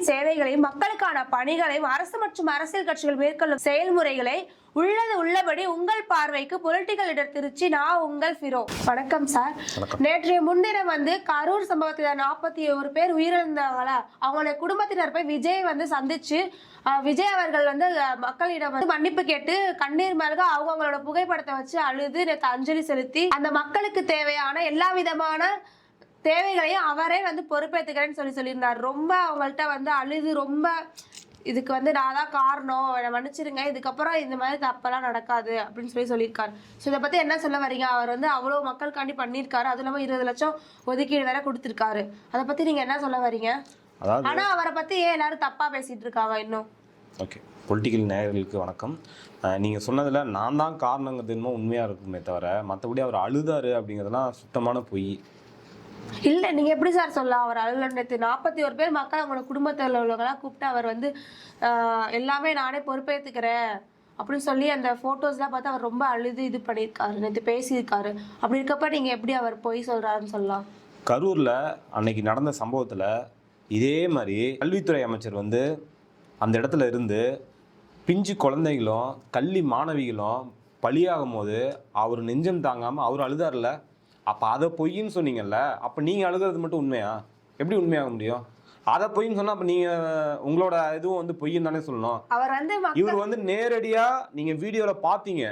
மக்களின் சேவைகளையும் மக்களுக்கான பணிகளையும் அரசு மற்றும் அரசியல் கட்சிகள் மேற்கொள்ளும் செயல்முறைகளை உள்ளது உள்ளபடி உங்கள் பார்வைக்கு பொலிட்டிக்கல் இடர் திருச்சி நான் உங்கள் ஃபிரோ. வணக்கம் சார் நேற்றைய முன்தினம் வந்து கரூர் சம்பவத்தில் நாற்பத்தி ஒரு பேர் உயிரிழந்தாங்களா? அவங்களுடைய குடும்பத்தினர் போய் விஜய் வந்து சந்திச்சு விஜய் அவர்கள் வந்து மக்களிடம் வந்து மன்னிப்பு கேட்டு கண்ணீர் மல்க அவங்கவங்களோட புகைப்படத்தை வச்சு அழுது நேற்று அஞ்சலி செலுத்தி அந்த மக்களுக்கு தேவையான எல்லா விதமான தேவைகளையும் அவரே வந்து பொறுப்பேற்றுக்கிறேன்னு சொல்லி சொல்லியிருந்தார். ரொம்ப அவங்கள்ட்ட வந்து அழுது ரொம்ப இதுக்கு வந்து நான் தான் காரணம் என்னை மன்னிச்சிருங்க இதுக்கப்புறம் இந்த மாதிரி தப்பெல்லாம் நடக்காது அப்படின்னு சொல்லி சொல்லியிருக்காரு. ஸோ இதை பற்றி என்ன சொல்ல வரீங்க? அவர் வந்து அவ்வளோ மக்களுக்காண்டி பண்ணியிருக்காரு. அதுவும் இல்லாமல் இருபது லட்சம் ஒதுக்கீடு வேற கொடுத்துருக்காரு. அதை பற்றி நீங்கள் என்ன சொல்ல வரீங்க? அதாவது ஆனால் அவரை பற்றி ஏன் எல்லாரும் தப்பாக பேசிட்டு இருக்காங்க இன்னும்? ஓகே. பொலிட்டிக்கல் நேயர்களுக்கு வணக்கம். நீங்கள் சொன்னதில் நான் தான் காரணங்கிறது என்னமோ உண்மையாக இருக்குமே தவிர மற்றபடி அவர் அழுதாரு அப்படிங்கிறதுலாம் சுத்தமான பொய். இல்லை நீங்கள் எப்படி சார் சொல்லலாம்? அவர் அலுவலகத்து நேற்று நாற்பத்தி ஒரு பேர் மக்கள் அவங்களோட குடும்பத்தில் உள்ளவங்களாம் கூப்பிட்டு அவர் வந்து எல்லாமே நானே பொறுப்பேற்றுக்கிறேன் அப்படின்னு சொல்லி அந்த ஃபோட்டோஸ்லாம் பார்த்து அவர் ரொம்ப அழுது இது பண்ணியிருக்காரு நேற்று பேசியிருக்காரு. அப்படி இருக்கப்ப நீங்கள் எப்படி அவர் பொய் சொல்கிறாருன்னு சொல்லலாம்? கரூரில் அன்னைக்கு நடந்த சம்பவத்தில் இதே மாதிரி கல்வித்துறை அமைச்சர் வந்து அந்த இடத்துல இருந்து பிஞ்சு குழந்தைகளும் கல்வி மாணவிகளும் பலியாகும் போது அவர் நெஞ்சம் தாங்காமல் அவர் அழுதார்ல. அப்போ அதை பொய்ன்னு சொன்னீங்கல்ல அப்போ நீங்கள் அழுகிறது மட்டும் உண்மையா? எப்படி உண்மையாக முடியும்? அதை பொய்ன்னு சொன்னால் அப்போ நீங்கள் உங்களோட இதுவும் வந்து பொய்ன்னு தானே சொல்லணும். அவர் வந்து இவர் வந்து நேரடியா நீங்க வீடியோல பாத்தீங்க.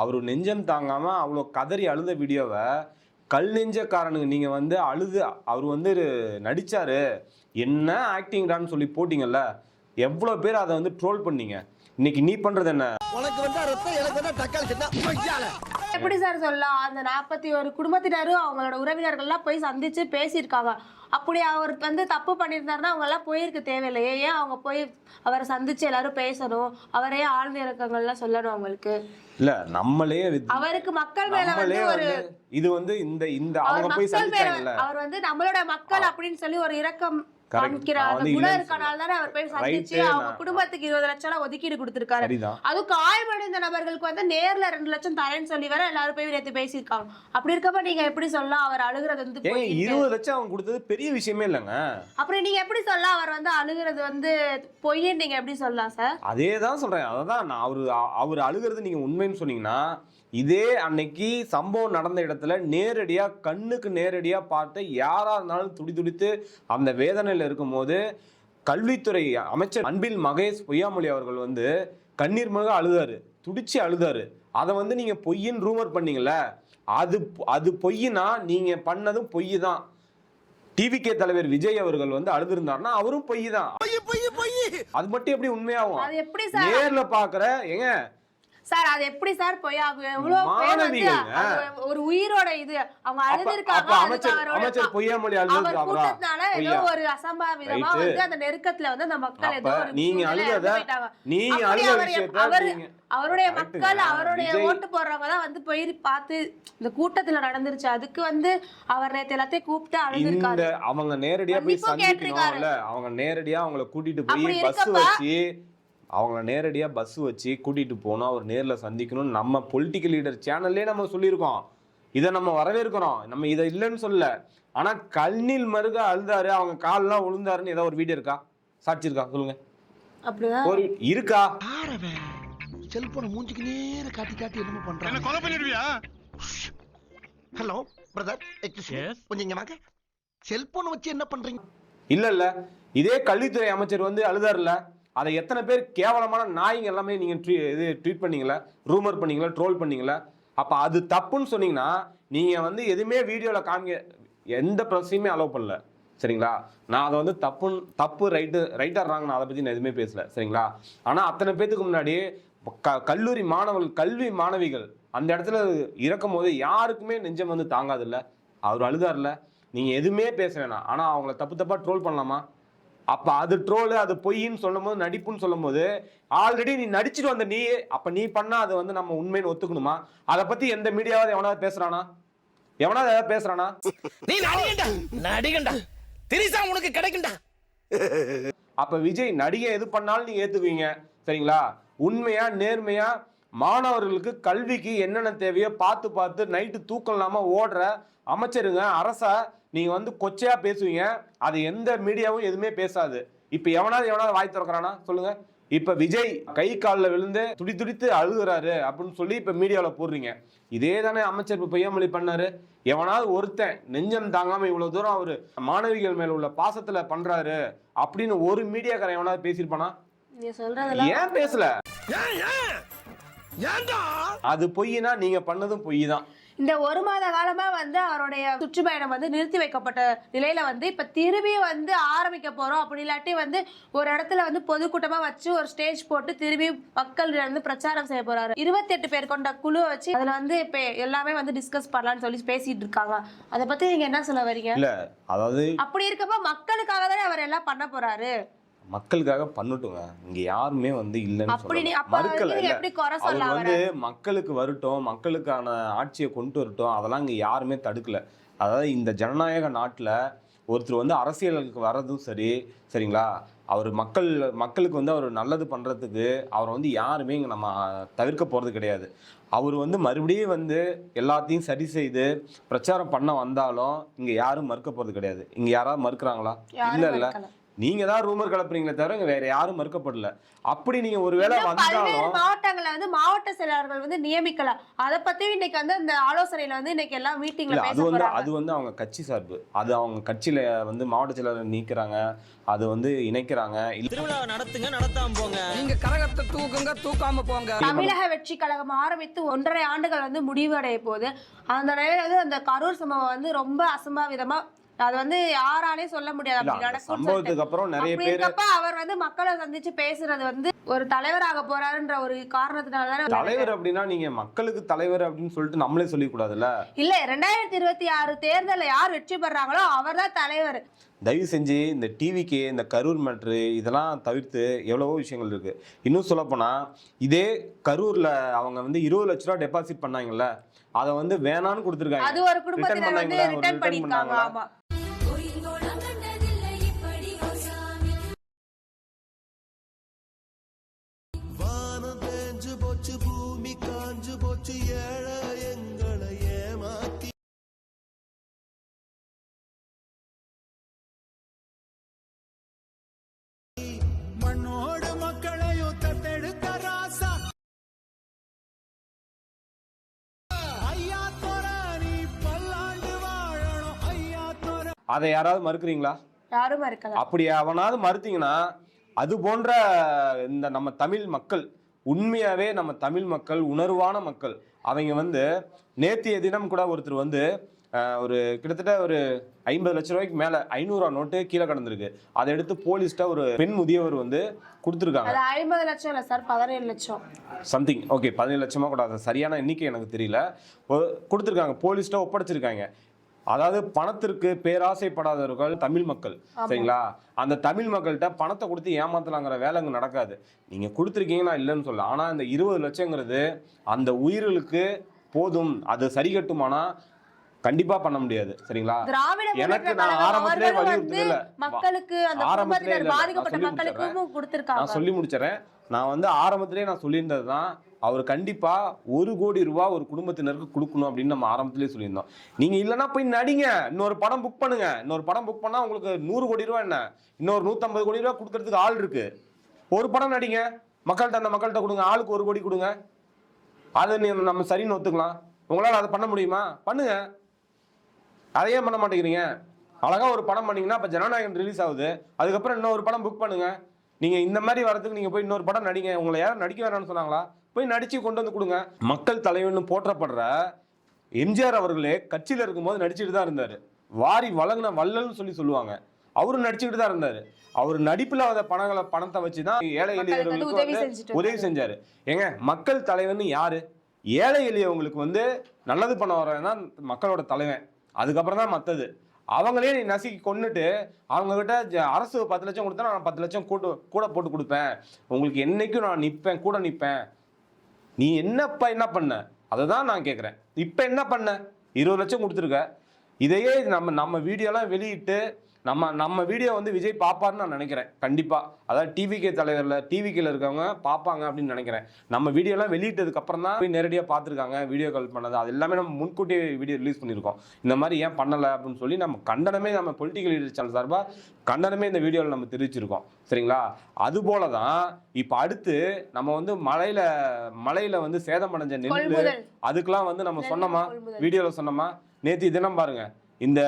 அவர் நெஞ்சம் தாங்காம அவ்வளோ கதறி அழுத வீடியோவை கல் நெஞ்சக்காரனுக்கு நீங்க வந்து அழுது அவர் வந்து நடிச்சாரு என்ன ஆக்டிங்டான்னு சொல்லி போட்டீங்கல்ல எவ்வளோ பேர் அதை வந்து ட்ரோல் பண்ணீங்க? இன்னைக்கு நீ பண்றது என்ன? உனக்கு வந்தா ரத்தம் எனக்கு வந்தா தக்காளி சட்னா மொய்யால எப்படி சார் சொல்லலாம்? அந்த நாற்பத்தி ஒரு குடும்பத்தினரும் அவங்களோட உறவினர்கள்லாம் போய் சந்திச்சு பேசியிருக்காங்க. அப்படி அவர் வந்து தப்பு பண்ணியிருந்தாருன்னா அவங்க எல்லாம் போயிருக்க தேவையில்லையே. ஏன் அவங்க போய் அவரை சந்திச்சு எல்லாரும் பேசணும்? அவரே ஆழ்ந்த இறக்கங்கள்லாம் சொல்லணும் அவங்களுக்கு. இல்ல நம்மளே அவருக்கு மக்கள் மேல வந்து ஒரு இது வந்து இந்த இந்த அவர் அவங்க போய் சந்திச்சாங்கல்ல. அவர் வந்து நம்மளோட மக்கள் அப்படின்னு சொல்லி ஒரு இரக்கம் குடும்பத்துக்கு இருபது லட்சம் எல்லாம் ஒதுக்கீடு கொடுத்திருக்காரு. அதுவும் காயமடைந்த நபர்களுக்கு வந்து நேர்ல ரெண்டு லட்சம் தரேன்னு சொல்லி வேற எல்லாரும் போய் நேத்து பேசியிருக்காங்க. அப்படி இருக்கப்ப நீங்க எப்படி சொல்லலாம்? அவர் அழுகுறது வந்து? இருபது லட்சம் அவங்க கொடுத்தது பெரிய விஷயமே இல்லைங்க. அப்புறம் நீங்க எப்படி சொல்லலாம்? அவர் வந்து அழுகுறது வந்து பொய்ன்னு நீங்க எப்படி சொல்லலாம் சார் அதே தான் சொல்றேன். அதை தான் நான் அவர் அவர் அழுகிறது நீங்க உண்மைன்னு சொன்னீங்கன்னா இதே அன்னைக்கு சம்பவம் நடந்த இடத்துல நேரடியா கண்ணுக்கு நேரடியா பார்த்து யாரா இருந்தாலும் துடி துடித்து அந்த வேதனையில இருக்கும்போது கல்வித்துறை அமைச்சர் அன்பில் மகேஷ் பொய்யாமொழி அவர்கள் வந்து கண்ணீர் மல்க அழுதாரு துடிச்சு அழுதாரு. அதை வந்து நீங்க பொய்ன்னு ரூமர் பண்ணீங்கல்ல அது அது பொய்னா நீங்க பண்ணதும் பொய் தான் டிவிகே தலைவர் விஜய் அவர்கள் வந்து அழுதுருந்தாருன்னா அவரும் பொய் தான் பொய் பொய் பொய் அது மட்டும் எப்படி உண்மையாகும்? அது எப்படி சார்? நேர்ல பாக்குற ஏங்க சார் அது எப்படி சார் பொய்யாகும் எவ்வளவு பேர் வந்து ஒரு உயிரோட இது. அவங்க அழுதுருக்காங்க அமைச்சர் பொய்யாமொழி கூட்டத்தினால ஏதோ ஒரு அசம்பாவிதமா. வந்து அந்த நெருக்கத்துல வந்து அந்த மக்கள் ஏதோ ஒரு நீங்க அழுத அவருடைய மக்கள். அவருடைய ஓட்டு போடுறவங்க தான் வந்து போய் பார்த்து இந்த கூட்டத்துல நடந்துருச்சு. அதுக்கு வந்து அவர் நேத்து எல்லாத்தையும் கூப்பிட்டு அழுதுருக்காரு. அவங்க நேரடியா போய். சந்திக்கணும்ல. அவங்க நேரடியா அவங்கள கூட்டிட்டு போய் பஸ் வச்சு அவங்கள நேரடியா பஸ் வச்சு கூட்டிட்டு போனா அவர் நேர்ல சந்திக்கணும் நம்ம பொலிட்டிக்கல் லீடர் சேனல்லே நம்ம சொல்லியிருக்கோம். இதை நம்ம வரவேற்கிறோம். நம்ம இதை இல்லைன்னு சொல்லல. ஆனா கண்ணில் மருக அழுதாரு அவங்க கால்லாம் விழுந்தாருன்னு ஏதோ ஒரு வீடியோ இருக்கா? சாட்சி இருக்கா சொல்லுங்க. அப்படிதான் ஒரு இருக்கா? செல்போனை மூஞ்சிக்கு நேர காட்டி காட்டி என்ன பண்றான் கொலை பண்ணிடுவியா? ஹலோ பிரதர் கொஞ்சம் செல்போன் வச்சு என்ன பண்றீங்க? இல்ல இல்ல இதே கல்வித்துறை அமைச்சர் வந்து அழுதாருல அதை எத்தனை பேர் கேவலமான நாய்ங்க எல்லாமே நீங்கள் ட்ரீ இது ட்வீட் பண்ணீங்களா ரூமர் பண்ணீங்களா ட்ரோல் பண்ணீங்களா அப்போ அது தப்புன்னு சொன்னீங்கன்னா நீங்கள் வந்து எதுவுமே வீடியோவில் காமிக்க எந்த ப்ரெஸ்ஸையுமே அலோவ் பண்ணல. சரிங்களா? நான் அதை வந்து தப்புன்னு தப்பு ரைட்டு ரைட்டாக ராங் நான் அதை பற்றி நான் எதுவுமே பேசலை. சரிங்களா? ஆனால் அத்தனை பேத்துக்கு முன்னாடி க கல்லூரி மாணவர்கள் கல்வி மாணவிகள் அந்த இடத்துல இறக்கும் போது யாருக்குமே நெஞ்சம் வந்து தாங்காதில்ல. அவர் அழுதார்ல நீங்கள் எதுவுமே பேச வேணாம். ஆனால் அவங்கள தப்பு தப்பாக ட்ரோல் பண்ணலாமா? அப்போ அது ட்ரோலு அது பொய்ன்னு சொல்லும்போது நடிப்புன்னு சொல்லும்போது ஆல்ரெடி நீ நடிச்சிட்டு வந்த நீ அப்போ நீ பண்ணா அது வந்து நம்ம உண்மைன்னு ஒத்துக்கணுமா? அதை பற்றி எந்த மீடியாவது எவனாவது பேசுகிறானா எவனாவது ஏதாவது பேசுகிறானா நீ நடிகண்டா? நடிகண்டா? திரிசா உனக்கு கிடைக்கும்டா அப்ப விஜய் நடிகை எது பண்ணாலும் நீங்க ஏத்துக்குவீங்க சரிங்களா? உண்மையா நேர்மையா மாணவர்களுக்கு கல்விக்கு என்னென்ன தேவையோ பார்த்து பார்த்து நைட்டு தூக்கம் இல்லாம ஓடுற அமைச்சருங்க அரச நீங்க வந்து கொச்சையா பேசுவீங்க. அது எந்த மீடியாவும் எதுவுமே பேசாது. இப்ப எவனாவது எவனாவது வாய் திறக்கிறானா? சொல்லுங்க. இப்ப விஜய் கை காலில் விழுந்து துடி துடித்து அழுகுறாரு அப்படின்னு சொல்லி இப்ப மீடியாவில் போடுறீங்க. இதே தானே அமைச்சர் இப்ப பொய்யாமொழி பண்ணாரு. எவனாவது ஒருத்தன் நெஞ்சம் தாங்காம இவ்வளவு தூரம் அவரு மாணவிகள் மேல உள்ள பாசத்துல பண்றாரு அப்படின்னு ஒரு மீடியாக்காரன் எவனாவது பேசியிருப்பானா? ஏன் பேசல? அது பொய்னா நீங்க பண்ணதும் பொய் தான் இந்த ஒரு மாத காலமா வந்து அவருடைய சுற்றுப்பயணம் வந்து நிறுத்தி வைக்கப்பட்ட நிலையில வந்து இப்ப திரும்பி வந்து ஆரம்பிக்க போறோம். அப்படி இல்லாட்டி வந்து ஒரு இடத்துல வந்து பொதுக்கூட்டமா வச்சு ஒரு ஸ்டேஜ் போட்டு திரும்பி மக்கள் வந்து பிரச்சாரம் செய்ய போறாரு. இருபத்தி எட்டு பேர் கொண்ட குழுவை வச்சு அதுல வந்து இப்ப எல்லாமே வந்து டிஸ்கஸ் பண்ணலாம்னு சொல்லி பேசிட்டு இருக்காங்க. அதை பத்தி நீங்க என்ன சொல்ல வரீங்க? இல்ல அதாவது அப்படி இருக்கப்ப மக்களுக்காக தானே அவர் எல்லாம் பண்ண போறாரு? மக்களுக்காக பண்ணட்டுங்க. இங்க யாருமே வந்து இல்லைன்னு மறுக்கல சொல்ல வந்து மக்களுக்கு வரட்டும் மக்களுக்கான ஆட்சியை கொண்டு வரட்டும் அதெல்லாம் இங்க யாருமே தடுக்கல. அதாவது இந்த ஜனநாயக நாட்டுல ஒருத்தர் வந்து அரசியலுக்கு வர்றதும் சரி சரிங்களா? அவர் மக்கள் மக்களுக்கு வந்து அவர் நல்லது பண்றதுக்கு அவரை வந்து யாருமே இங்க நம்ம தவிர்க்க போறது கிடையாது. அவர் வந்து மறுபடியும் வந்து எல்லாத்தையும் சரி செய்து பிரச்சாரம் பண்ண வந்தாலும் இங்க யாரும் மறுக்க போறது கிடையாது. இங்க யாராவது மறுக்கிறாங்களா? இல்ல இல்ல. நீங்க தான் ரூமர் கலப்புறீங்களே தவிர வேற யாரும் மறுக்கப்படல. அப்படி நீங்க ஒருவேளை வந்தாலும் மாவட்டங்கள்ல வந்து மாவட்ட செயலாளர்கள் வந்து நியமிக்கலாம். அதை பத்தி இன்னைக்கு வந்து அந்த ஆலோசனையில வந்து இன்னைக்கு எல்லாம் மீட்டிங்ல அது வந்து அது வந்து அவங்க கட்சி சார்பு. அது அவங்க கட்சியில வந்து மாவட்ட செயலாளர் நீக்குறாங்க. அது வந்து இணைக்கிறாங்க. திருவிழாவை நடத்துங்க நடத்தாம போங்க. நீங்க கரகத்தை தூக்குங்க தூக்காம போங்க. தமிழக வெற்றி கழகம் ஆரம்பித்து ஒன்றரை ஆண்டுகள் வந்து முடிவடைய போகுது. அந்த நிலையில வந்து அந்த கரூர் சம்பவம் வந்து ரொம்ப அசம்பாவிதமா அது வந்து யாராலையும் சொல்ல முடியாது. அப்படி அப்புறம் நிறைய பேர் அவர் வந்து மக்களை சந்திச்சு பேசுறது வந்து ஒரு தலைவராக போறாருன்ற ஒரு காரணத்தினால தானே தலைவர் அப்படின்னா நீங்க மக்களுக்கு தலைவர் அப்படின்னு சொல்லிட்டு நம்மளே சொல்லிக் கூடாதுல்ல இல்ல ரெண்டாயிரத்தி இருபத்தி ஆறு தேர்தல்ல யார் வெற்றி பெறாங்களோ அவர்தான் தலைவர். தயவு செஞ்சு இந்த டிவிக்கு இந்த கரூர் மேட்ரு இதெல்லாம் தவிர்த்து எவ்வளவோ விஷயங்கள் இருக்கு. இன்னும் சொல்லப்போனா இதே கரூர்ல அவங்க வந்து இருபது லட்ச ரூபா டெபாசிட் பண்ணாங்கல்ல அதை வந்து வேணான்னு கொடுத்துருக்காங்க. அது ஒரு குடும்பத்தினர் வந்து ரிட்டர்ன் பண்ணிருக்காங்க அதை யாராவது மறுக்கிறீங்களா? யாரும் இருக்கலாம் அப்படி அவனாவது மறுத்தீங்கன்னா அது போன்ற இந்த நம்ம தமிழ் மக்கள் உண்மையாவே நம்ம தமிழ் மக்கள் உணர்வான மக்கள் அவங்க வந்து நேத்திய தினம் கூட ஒருத்தர் வந்து ஒரு கிட்டத்தட்ட ஒரு ஐம்பது லட்ச ரூபாய்க்கு மேல ஐநூறுவா நோட்டு கீழே கிடந்திருக்கு. அதை எடுத்து போலீஸ்ட்ட ஒரு பெண் முதியவர் வந்து கொடுத்துருக்காங்க. ஐம்பது லட்சம் இல்ல சார் பதினேழு லட்சம். சம்திங் ஓகே பதினேழு லட்சமா கூட அது சரியான எண்ணிக்கை எனக்கு தெரியல. கொடுத்துருக்காங்க போலீஸ்ட்ட ஒப்படைச்சிருக்காங்க. அதாவது பணத்திற்கு பேராசைப்படாதவர்கள் தமிழ் மக்கள் சரிங்களா? அந்த தமிழ் மக்கள்கிட்ட பணத்தை கொடுத்து ஏமாத்தலாங்கிற வேலை அங்கே நடக்காது. நீங்க கொடுத்துருக்கீங்க நான் இல்லைன்னு சொல்ல. ஆனா இந்த இருபது லட்சங்கிறது அந்த உயிர்களுக்கு போதும் அது சரி கட்டுமானா கண்டிப்பா பண்ண முடியாது சரிங்களா? எனக்கு நான் ஆரம்பத்திலே வலியுறுத்தல மக்களுக்கு அந்த ஆரம்பத்திலே நான் பாதிக்கப்பட்ட சொல்லி மக்களுக்கும் நான் வந்து ஆரம்பத்திலே நான் சொல்லியிருந்தது தான் அவர் கண்டிப்பா ஒரு கோடி ரூபாய் ஒரு குடும்பத்தினருக்கு கொடுக்கணும் அப்படின்னு நம்ம ஆரம்பத்திலே சொல்லியிருந்தோம். நீங்க இல்லைன்னா போய் நடிங்க. இன்னொரு படம் புக் பண்ணுங்க. இன்னொரு படம் புக் பண்ணா உங்களுக்கு நூறு கோடி ரூபாய் என்ன? இன்னொரு நூத்தம்பது கோடி ரூபாய் கொடுக்கறதுக்கு ஆள் இருக்கு. ஒரு படம் நடிங்க. மக்கள்கிட்ட அந்த மக்கள்கிட்ட கொடுங்க. ஆளுக்கு ஒரு கோடி கொடுங்க. அதை நம்ம சரின்னு ஒத்துக்கலாம். உங்களால் அதை பண்ண முடியுமா? பண்ணுங்க. அதையே பண்ண மாட்டேங்கிறீங்க? அழகா ஒரு படம் பண்ணீங்கன்னா அப்ப ஜனநாயகன் ரிலீஸ் ஆகுது. அதுக்கப்புறம் இன்னொரு படம் புக் பண்ணுங்க. நீங்க இந்த மாதிரி வரதுக்கு நீங்க போய் இன்னொரு படம் நடிங்க. உங்களை யாரும் நடிக்க வேணாம்னு சொன்னாங்களா? போய் நடிச்சு கொண்டு வந்து கொடுங்க. மக்கள் தலைவன் போற்றப்படுற எம்ஜிஆர் அவர்களே கட்சியில இருக்கும்போது நடிச்சுட்டு தான் இருந்தாரு. வாரி வழங்கின வள்ளல்னு சொல்லி சொல்லுவாங்க. அவரும் நடிச்சுக்கிட்டு தான் இருந்தாரு. அவர் நடிப்புல வந்த பணங்களை பணத்தை வச்சு தான் ஏழை எளியவர்களுக்கு உதவி வந்து உதவி செஞ்சாரு. ஏங்க மக்கள் தலைவன் யாரு? ஏழை எளியவங்களுக்கு வந்து நல்லது பண்ண வரவன் தான் மக்களோட தலைவன். அதுக்கப்புறம் தான் மற்றது அவங்களே நீ நசுக்கி கொண்டுட்டு அவங்கக்கிட்ட ஜ- அரசு பத்து லட்சம் கொடுத்தா நான் பத்து லட்சம் கூட்டு கூட போட்டு கொடுப்பேன். உங்களுக்கு என்றைக்கும் நான் நிற்பேன் கூட நிற்பேன் நீ என்னப்பா என்ன பண்ண? அதை தான் நான் கேட்குறேன் இப்போ என்ன பண்ண? இருபது லட்சம் கொடுத்துருக்க. இதையே நம்ம நம்ம வீடியோலாம் வெளியிட்டு நம்ம நம்ம வீடியோ வந்து விஜய் பாப்பாருன்னு நான் நினைக்கிறேன். கண்டிப்பா. அதாவது டிவிகே தலைவர்ல டிவிக்கில் இருக்கவங்க பார்ப்பாங்க அப்படின்னு நினைக்கிறேன். நம்ம வீடியோலாம் வெளியிட்டதுக்கு அப்புறம் தான் போய் நேரடியாக பார்த்துருக்காங்க வீடியோ கால் பண்ணது. அது எல்லாமே நம்ம முன்கூட்டியே வீடியோ ரிலீஸ் பண்ணியிருக்கோம். இந்த மாதிரி ஏன் பண்ணலை அப்படின்னு சொல்லி நம்ம கண்டனமே நம்ம பொலிட்டிக்கல் லீடர் சேனல் சார்பாக கண்டனமே இந்த வீடியோவில் நம்ம தெரிவிச்சிருக்கோம். சரிங்களா? அதுபோல தான் இப்போ அடுத்து நம்ம வந்து மலையில மலையில வந்து சேதமடைஞ்ச நெல் கொள்முதல். அதுக்கெல்லாம் வந்து நம்ம சொன்னோமா. வீடியோவில் சொன்னோமா? நேற்று தினம் பாருங்க. இந்த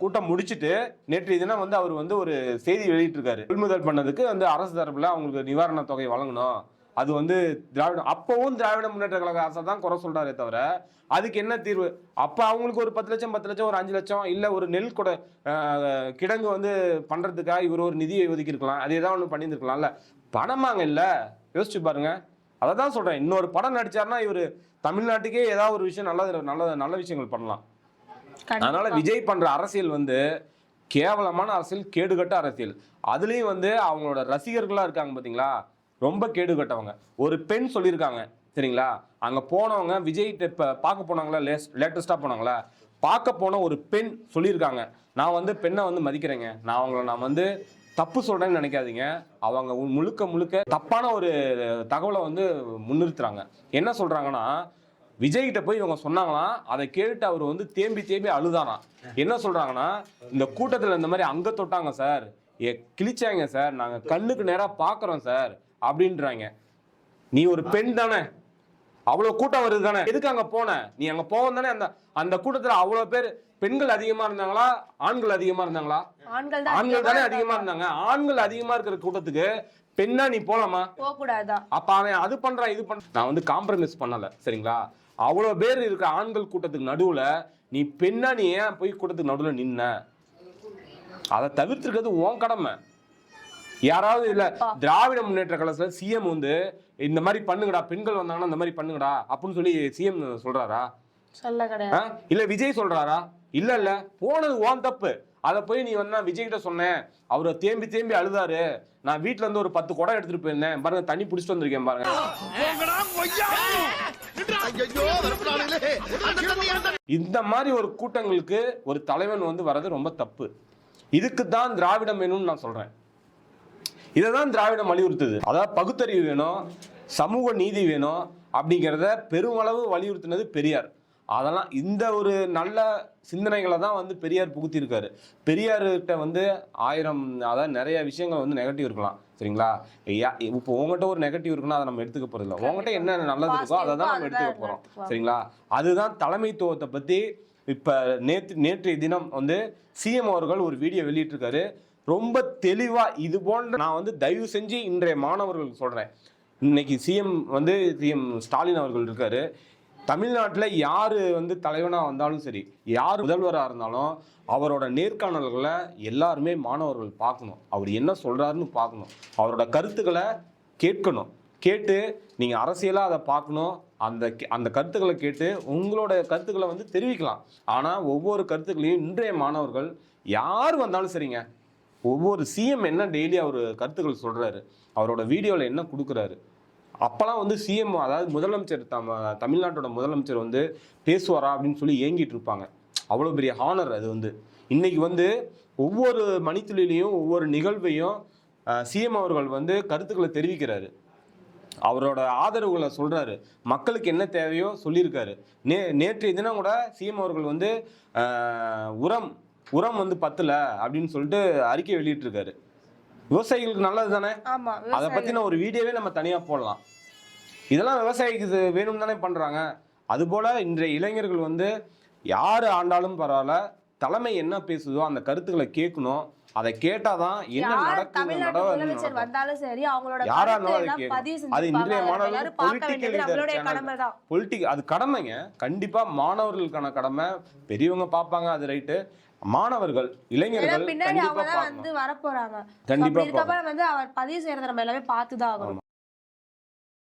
கூட்டம் முடிச்சுட்டு நேற்று தினம் வந்து அவர் வந்து ஒரு செய்தி வெளியிட்டிருக்காரு. கொள்முதல் பண்ணதுக்கு வந்து அரசு தரப்பில் அவங்களுக்கு நிவாரண தொகை வழங்கணும். அது வந்து திராவிட அப்பவும் திராவிட முன்னேற்ற கழக அரசை தான் குறை சொல்றாரே தவிர அதுக்கு என்ன தீர்வு? அப்ப அவங்களுக்கு ஒரு பத்து லட்சம் பத்து லட்சம் ஒரு அஞ்சு லட்சம் இல்ல ஒரு நெல் கூட கிடங்கு வந்து பண்றதுக்காக இவர் ஒரு நிதியை ஒதுக்கியிருக்கலாம். அது ஏதாவது ஒன்று பண்ணியிருக்கலாம்ல பணமாங்க இல்ல? யோசிச்சு பாருங்க. அதை தான் சொல்றேன். இன்னொரு படம் நடிச்சாருன்னா இவர் தமிழ்நாட்டுக்கே ஏதாவது ஒரு விஷயம் நல்லது நல்ல நல்ல விஷயங்கள் பண்ணலாம். அதனால விஜய் பண்ற அரசியல் வந்து கேவலமான அரசியல் கேடுகட்ட அரசியல். அதுலேயும் வந்து அவங்களோட ரசிகர்களாக இருக்காங்க பார்த்தீங்களா ரொம்ப கேடுகட்டவங்க. ஒரு பெண் சொல்லியிருக்காங்க சரிங்களா? அங்கே போனவங்க விஜய் இப்போ பார்க்க போனாங்களா? லேட்டஸ்ட்டாக போனாங்களா? பார்க்க போன ஒரு பெண் சொல்லியிருக்காங்க. நான் வந்து பெண்ணை வந்து மதிக்கிறேங்க. நான் அவங்கள நான் வந்து தப்பு சொல்கிறேன்னு நினைக்காதீங்க. அவங்க முழுக்க முழுக்க தப்பான ஒரு தகவலை வந்து முன்னிறுத்துறாங்க. என்ன சொல்கிறாங்கன்னா விஜய் கிட்ட போய் இவங்க சொன்னாங்களாம். அதை கேட்டு அவர் வந்து தேம்பி தேம்பி அழுதாராம். என்ன சொல்றாங்கன்னா இந்த கூட்டத்துல இந்த மாதிரி அங்க தொட்டாங்க சார். கிழிச்சாங்க சார். நாங்க கண்ணுக்கு நேரா பாக்குறோம் சார். அப்படின்றாங்க. நீ ஒரு பெண் தானே. அவ்வளவு கூட்டம் வருது தானே. எதுக்கு அங்க போன? நீ அங்க போவோம் தானே. அந்த அந்த கூட்டத்துல அவ்வளவு பேர் பெண்கள் அதிகமா இருந்தாங்களா? ஆண்கள் அதிகமா இருந்தாங்களா? ஆண்கள் தான் அதிகமா இருந்தாங்க. ஆண்கள் அதிகமா இருக்கிற கூட்டத்துக்கு பெண்ணா நீ போலாமா? போக கூடாதான் அப்ப அவன் அது பண்றான் இது பண்றான் நான் வந்து காம்ப்ரமைஸ் பண்ணல சரிங்களா? அவ்வளவு பேர் இருக்க ஆண்கள் கூட்டத்துக்கு நடுவுல நீ பெண்ணா நீ ஏன் போய் கூட்டத்துக்கு நடுவுல நின்ன? அதை தவிர்த்திருக்கிறது உன் கடமை. யாராவது இல்ல திராவிட முன்னேற்ற கழகத்துல சிஎம் வந்து இந்த மாதிரி பண்ணுங்கடா பெண்கள் வந்தாங்கன்னா இந்த மாதிரி பண்ணுங்கடா அப்படின்னு சொல்லி சிஎம் சொல்றாரா? சொல்ல கிடையாது? இல்ல விஜய் சொல்றாரா? இல்ல இல்ல. போனது ஓன் தப்பு. அத போய் நீ வந்து நான் விஜய் கிட்ட சொன்னேன். அவரை தேம்பி தேம்பி அழுதாரு. நான் வீட்ல இருந்து ஒரு பத்து குடம் எடுத்துட்டு போயிருந்தேன். பாருங்க தண்ணி புடிச்சிட்டு வந்திருக்கேன் பாருங்க. இந்த மாதிரி ஒரு கூட்டங்களுக்கு ஒரு தலைவன் வந்து வர்றது ரொம்ப தப்பு. இதுக்கு தான் திராவிடம் வேணும்னு நான் சொல்றேன். இதை தான் திராவிடம் வலியுறுத்துது. அதாவது பகுத்தறிவு வேணும் சமூக நீதி வேணும் அப்படிங்கிறத பெருமளவு வலியுறுத்தினது பெரியார். அதெல்லாம் இந்த ஒரு நல்ல சிந்தனைகளை தான் வந்து பெரியார் புகுத்திருக்காரு பெரியார்கிட்ட வந்து ஆயிரம் அதாவது நிறைய விஷயங்கள் வந்து நெகட்டிவ் இருக்கலாம். சரிங்களா? இப்போ உங்ககிட்ட ஒரு நெகட்டிவ் இருக்குன்னா அதை நம்ம எடுத்துக்க போறதில்ல உங்ககிட்ட என்ன நல்லது இருக்கோ அதை தான் நம்ம எடுத்துக்க போறோம். சரிங்களா? அதுதான் தலைமைத்துவத்தை பத்தி இப்ப நேற்று நேற்றைய தினம் வந்து சிஎம் அவர்கள் ஒரு வீடியோ வெளியிட்டிருக்காரு. ரொம்ப தெளிவா இது போன்ற நான் வந்து தயவு செஞ்சு இன்றைய மாணவர்களுக்கு சொல்றேன். இன்னைக்கு சிஎம் வந்து சிஎம் ஸ்டாலின் அவர்கள் இருக்காரு. தமிழ்நாட்டில் யார் வந்து தலைவனாக வந்தாலும் சரி யார் முதல்வராக இருந்தாலும் அவரோட நேர்காணல்களை எல்லாருமே மாணவர்கள் பார்க்கணும். அவர் என்ன சொல்கிறாருன்னு பார்க்கணும். அவரோட கருத்துக்களை கேட்கணும். கேட்டு நீங்கள் அரசியலாக அதை பார்க்கணும். அந்த கே- அந்த கருத்துக்களை கேட்டு உங்களோட கருத்துக்களை வந்து தெரிவிக்கலாம். ஆனால் ஒவ்வொரு கருத்துக்களையும் இன்றைய மாணவர்கள் யார் வந்தாலும் சரிங்க ஒவ்வொரு சிஎம் என்ன டெய்லி அவர் கருத்துக்கள் சொல்கிறாரு அவரோட வீடியோவில் என்ன கொடுக்குறாரு அப்போல்லாம் வந்து சிஎம் அதாவது முதலமைச்சர் தம தமிழ்நாட்டோட முதலமைச்சர் வந்து பேசுவாரா அப்படின்னு சொல்லி ஏங்கிட்டு இருப்பாங்க. அவ்வளோ பெரிய ஹானர் அது வந்து. இன்னைக்கு வந்து ஒவ்வொரு மணித்துளிலையும் ஒவ்வொரு நிகழ்வையும் சிஎம் அவர்கள் வந்து கருத்துக்களை தெரிவிக்கிறாரு. அவரோட ஆதரவுகளை சொல்கிறாரு மக்களுக்கு என்ன தேவையோ சொல்லியிருக்காரு. நே நேற்றைய தினம் கூட சிஎம் அவர்கள் வந்து உரம் உரம் வந்து பத்தல அப்படின்னு சொல்லிட்டு அறிக்கை வெளியிட்டிருக்காரு. விவசாயிகளுக்கு நல்லது தானே அதை. பத்தின ஒரு வீடியோவே நம்ம தனியா போடலாம். இதெல்லாம் விவசாயிக்கு வேணும் தானே பண்றாங்க. அதுபோல இன்றைய இளைஞர்கள் வந்து யாரு ஆண்டாலும் பரவாயில்ல தலைமை என்ன பேசுதோ அந்த கருத்துக்களை கேட்கணும். அதை கேட்டாதான் என்ன நடக்குது தமிழ்நாட்டு நடவ- முதலமைச்சர் நடக்கும். வந்தாலும் சரி அவங்களோட யாரா இருந்தாலும் அதை இன்றைய. மாணவர்கள் தான் பொலிட்டிக் அது கடமைங்க. கண்டிப்பா மாணவர்களுக்கான கடமை. பெரியவங்க பார்ப்பாங்க அது ரைட்டு மாணவர்கள் இளைஞர்கள் பின்னாடி அவங்க தான் வந்து வரப்போறாங்க. கண்டிப்பா வந்து அவர் பதிவு செய்யறத நம்ம எல்லாமே பார்த்து தான் ஆகணும்.